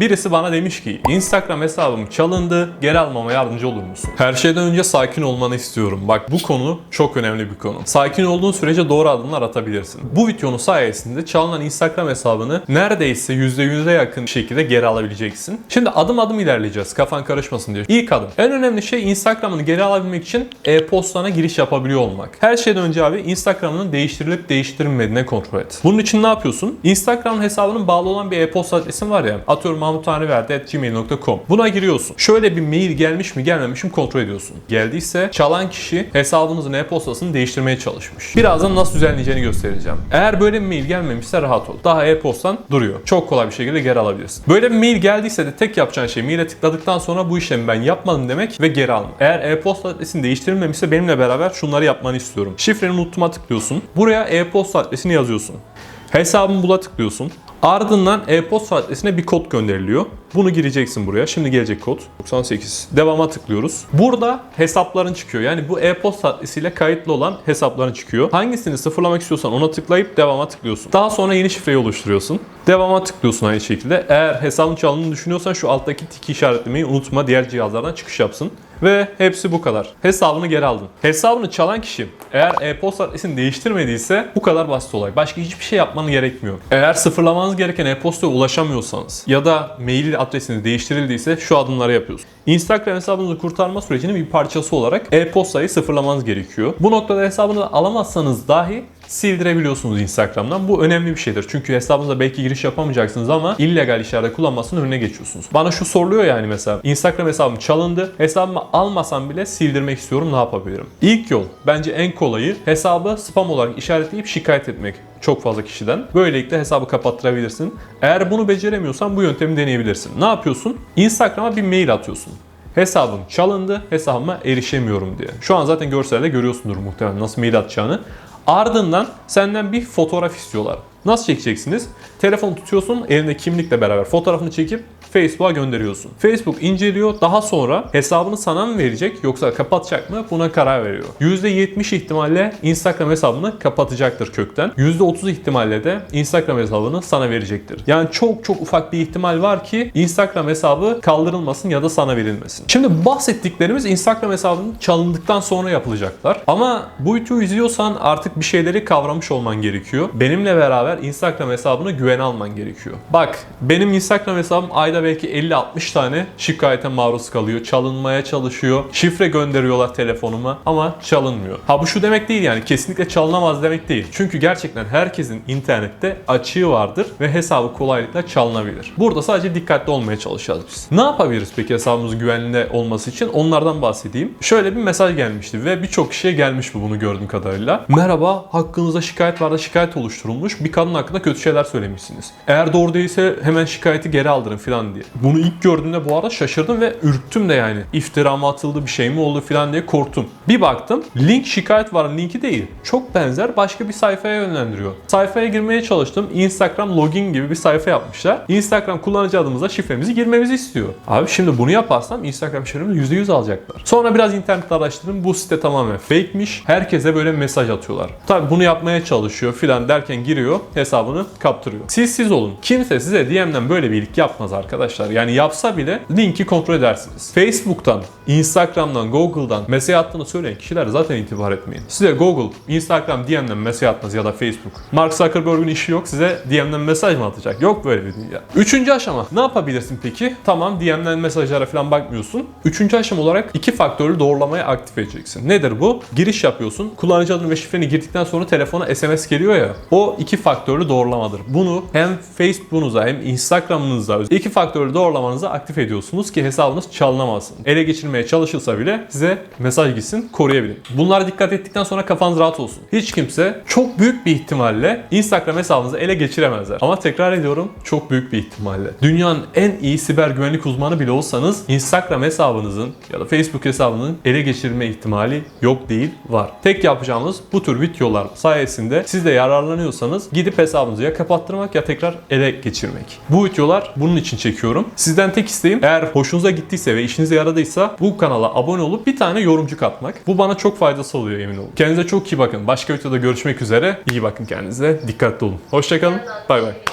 Birisi bana demiş ki Instagram hesabım çalındı geri almama yardımcı olur musun? Her şeyden önce sakin olmanı istiyorum. Bak bu konu çok önemli bir konu. Sakin olduğun sürece doğru adımlar atabilirsin. Bu videonun sayesinde çalınan Instagram hesabını neredeyse %100'e yakın bir şekilde geri alabileceksin. Şimdi adım adım ilerleyeceğiz kafan karışmasın diye. İlk adım. En önemli şey Instagram'ını geri alabilmek için e-postana giriş yapabiliyor olmak. Her şeyden önce abi Instagram'ının değiştirilip değiştirilmediğine kontrol et. Bunun için ne yapıyorsun? Instagram hesabının bağlı olan bir e-posta adresin var ya. Atıyorum mahmuttanrıverdi.gmail.com Buna giriyorsun. Şöyle bir mail gelmiş mi gelmemiş mi kontrol ediyorsun. Geldiyse çalan kişi hesabınızın e-postasını değiştirmeye çalışmış. Birazdan nasıl düzenleyeceğini göstereceğim. Eğer böyle bir mail gelmemişse rahat ol. Daha e-postan duruyor. Çok kolay bir şekilde geri alabilirsin. Böyle bir mail geldiyse de tek yapacağın şey maile tıkladıktan sonra bu işlemi ben yapmadım demek ve geri alma. Eğer e-posta adresin değiştirilmemişse benimle beraber şunları yapmanı istiyorum. Şifreni unutma tıklıyorsun. Buraya e-posta adresini yazıyorsun. Hesabını bula tıklıyorsun. Ardından e-posta adresine bir kod gönderiliyor. Bunu gireceksin buraya. Şimdi gelecek kod. 98. Devama tıklıyoruz. Burada hesapların çıkıyor. Yani bu e-posta adresiyle kayıtlı olan hesapların çıkıyor. Hangisini sıfırlamak istiyorsan ona tıklayıp devama tıklıyorsun. Daha sonra yeni şifreyi oluşturuyorsun. Devama tıklıyorsun aynı şekilde. Eğer hesabın çalındığını düşünüyorsan şu alttaki tiki işaretlemeyi unutma. Diğer cihazlardan çıkış yapsın. Ve hepsi bu kadar. Hesabını geri aldın. Hesabını çalan kişi eğer e-posta adresini değiştirmediyse bu kadar basit olay. Başka hiçbir şey yapmanı gerekmiyor. Eğer sıfırlamanız gereken e-postaya ulaşamıyorsanız ya da mail adresiniz değiştirildiyse şu adımları yapıyorsunuz. Instagram hesabınızı kurtarma sürecinin bir parçası olarak e-postayı sıfırlamanız gerekiyor. Bu noktada hesabını alamazsanız dahi sildirebiliyorsunuz Instagram'dan. Bu önemli bir şeydir. Çünkü hesabınıza belki giriş yapamayacaksınız ama illegal işlerde kullanmasının önüne geçiyorsunuz. Bana şu soruluyor yani mesela Instagram hesabım çalındı. Hesabımı almasam bile sildirmek istiyorum ne yapabilirim? İlk yol bence en kolayı hesabı spam olarak işaretleyip şikayet etmek çok fazla kişiden. Böylelikle hesabı kapattırabilirsin. Eğer bunu beceremiyorsan bu yöntemi deneyebilirsin. Ne yapıyorsun? Instagram'a bir mail atıyorsun. Hesabım çalındı, hesabıma erişemiyorum diye. Şu an zaten görselde görüyorsundur muhtemelen nasıl mail atacağını. Ardından senden bir fotoğraf istiyorlar. Nasıl çekeceksiniz? Telefonu tutuyorsun, elinde kimlikle beraber fotoğrafını çekip Facebook'a gönderiyorsun. Facebook inceliyor. Daha sonra hesabını sana mı verecek yoksa kapatacak mı? Buna karar veriyor. %70 ihtimalle Instagram hesabını kapatacaktır kökten. %30 ihtimalle de Instagram hesabını sana verecektir. Yani çok çok ufak bir ihtimal var ki Instagram hesabı kaldırılmasın ya da sana verilmesin. Şimdi bahsettiklerimiz Instagram hesabının çalındıktan sonra yapılacaklar. Ama bu videoyu izliyorsan artık bir şeyleri kavramış olman gerekiyor. Benimle beraber Instagram hesabına güven alman gerekiyor. Bak benim Instagram hesabım ayda belki 50-60 tane şikayete maruz kalıyor. Çalınmaya çalışıyor. Şifre gönderiyorlar telefonuma ama çalınmıyor. Ha bu şu demek değil yani kesinlikle çalınamaz demek değil. Çünkü gerçekten herkesin internette açığı vardır ve hesabı kolaylıkla çalınabilir. Burada sadece dikkatli olmaya çalışacağız biz. Ne yapabiliriz peki hesabımızın güvenli olması için? Onlardan bahsedeyim. Şöyle bir mesaj gelmişti ve birçok kişiye gelmiş bu bunu gördüğüm kadarıyla. Merhaba hakkınızda şikayet var da şikayet oluşturulmuş. Bir kadın hakkında kötü şeyler söylemişsiniz. Eğer doğru değilse hemen şikayeti geri aldırın falan diye. Bunu ilk gördüğümde bu arada şaşırdım ve ürktüm de yani. İftira mı atıldı bir şey mi oldu falan diye korktum. Bir baktım link şikayet var linki değil. Çok benzer başka bir sayfaya yönlendiriyor. Sayfaya girmeye çalıştım. Instagram login gibi bir sayfa yapmışlar. Instagram kullanıcı adımıza şifremizi girmemizi istiyor. Abi şimdi bunu yaparsam Instagram şifremi %100 alacaklar. Sonra biraz internette araştırdım. Bu site tamamen fake'miş. Herkese böyle mesaj atıyorlar. Tabi bunu yapmaya çalışıyor filan derken giriyor hesabını kaptırıyor. Siz siz olun. Kimse size DM'den böyle bir iyilik yapmaz arkadaşlar. Yani yapsa bile linki kontrol edersiniz. Facebook'tan, Instagram'dan, Google'dan mesaj attığını söyleyen kişiler zaten itibar etmeyin. Size Google, Instagram DM'den mesaj atmaz ya da Facebook. Mark Zuckerberg'ün işi yok size DM'den mesaj mı atacak? Yok böyle bir dünya. Üçüncü aşama. Ne yapabilirsin peki? Tamam DM'den mesajlara falan bakmıyorsun. Üçüncü aşama olarak iki faktörlü doğrulamayı aktif edeceksin. Nedir bu? Giriş yapıyorsun. Kullanıcı adını ve şifreni girdikten sonra telefona SMS geliyor ya. O iki faktörlü doğrulamadır. Bunu hem Facebook'unuza hem Instagram'ınıza iki faktörlü doğrulamanızı aktif ediyorsunuz ki hesabınız çalınamasın. Ele geçirmeye çalışılsa bile size mesaj gitsin koruyabilin. Bunlara dikkat ettikten sonra kafanız rahat olsun. Hiç kimse çok büyük bir ihtimalle Instagram hesabınızı ele geçiremezler. Ama tekrar ediyorum çok büyük bir ihtimalle. Dünyanın en iyi siber güvenlik uzmanı bile olsanız Instagram hesabınızın ya da Facebook hesabının ele geçirme ihtimali yok değil var. Tek yapacağımız bu tür videolar sayesinde siz de yararlanıyorsanız gidip hesabınızı ya kapattırmak ya tekrar ele geçirmek. Bu videolar bunun için çekiyorum. Sizden tek isteğim eğer hoşunuza gittiyse ve işinize yaradıysa bu kanala abone olup bir tane yorumcu katmak. Bu bana çok faydası oluyor emin olun. Kendinize çok iyi bakın. Başka videoda görüşmek üzere. İyi bakın kendinize. Dikkatli olun. Hoşçakalın. Bay bay.